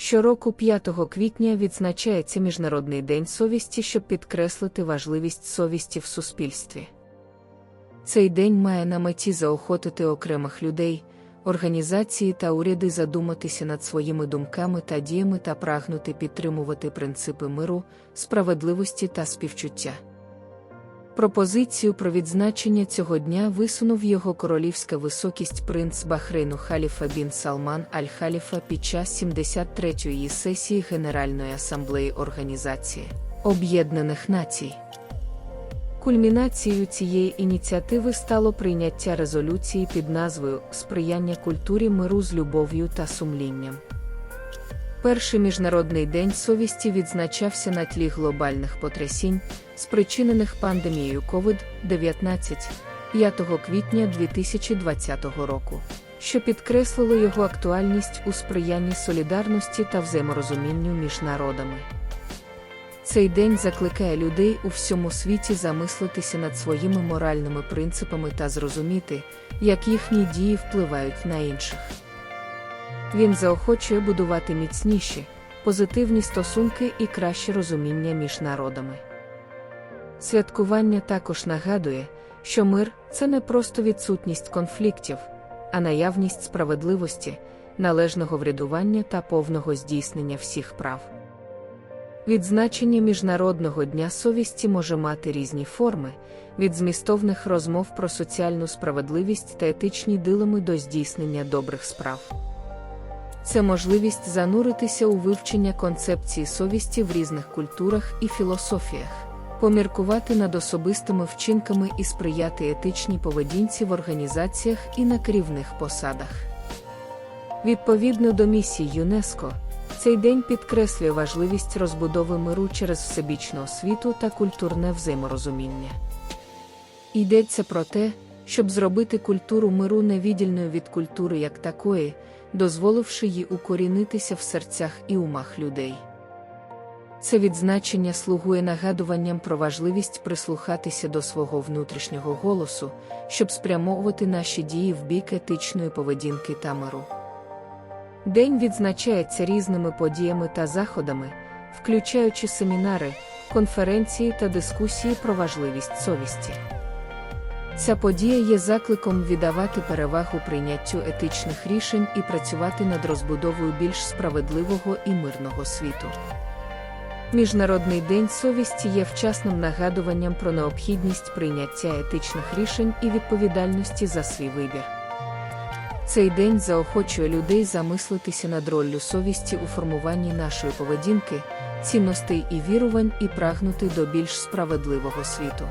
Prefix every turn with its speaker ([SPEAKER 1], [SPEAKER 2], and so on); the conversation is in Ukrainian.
[SPEAKER 1] Щороку 5 квітня відзначається Міжнародний день совісті, щоб підкреслити важливість совісті в суспільстві. Цей день має на меті заохотити окремих людей, організації та уряди задуматися над своїми думками та діями та прагнути підтримувати принципи миру, справедливості та співчуття. Пропозицію про відзначення цього дня висунув його королівська високість принц Бахрейну Халіфа бін Салман Аль-Халіфа під час 73-ї сесії Генеральної асамблеї Організації Об'єднаних Націй. Кульмінацією цієї ініціативи стало прийняття резолюції під назвою Сприяння культурі миру з любов'ю та сумлінням. Перший міжнародний день совісті відзначався на тлі глобальних потрясінь, спричинених пандемією COVID-19 5 квітня 2020 року, що підкреслило його актуальність у сприянні солідарності та взаєморозумінню між народами. Цей день закликає людей у всьому світі замислитися над своїми моральними принципами та зрозуміти, як їхні дії впливають на інших. Він заохочує будувати міцніші, позитивні стосунки і краще розуміння між народами. Святкування також нагадує, що мир це не просто відсутність конфліктів, а наявність справедливості, належного врядування та повного здійснення всіх прав. Відзначення Міжнародного дня совісті може мати різні форми, від змістовних розмов про соціальну справедливість та етичні дилеми до здійснення добрих справ. Це можливість зануритися у вивчення концепції совісті в різних культурах і філософіях, поміркувати над особистими вчинками і сприяти етичній поведінці в організаціях і на керівних посадах. Відповідно до місії ЮНЕСКО, цей день підкреслює важливість розбудови миру через всебічну освіту та культурне взаєморозуміння. Йдеться про те, щоб зробити культуру миру невіддільною від культури як такої, дозволивши їй укорінитися в серцях і умах людей. Це відзначення слугує нагадуванням про важливість прислухатися до свого внутрішнього голосу, щоб спрямовувати наші дії в бік етичної поведінки та миру. День відзначається різними подіями та заходами, включаючи семінари, конференції та дискусії про важливість совісті. Ця подія є закликом віддавати перевагу прийняттю етичних рішень і працювати над розбудовою більш справедливого і мирного світу. Міжнародний день совісті є вчасним нагадуванням про необхідність прийняття етичних рішень і відповідальності за свій вибір. Цей день заохочує людей замислитися над роллю совісті у формуванні нашої поведінки, цінностей і вірувань і прагнути до більш справедливого світу.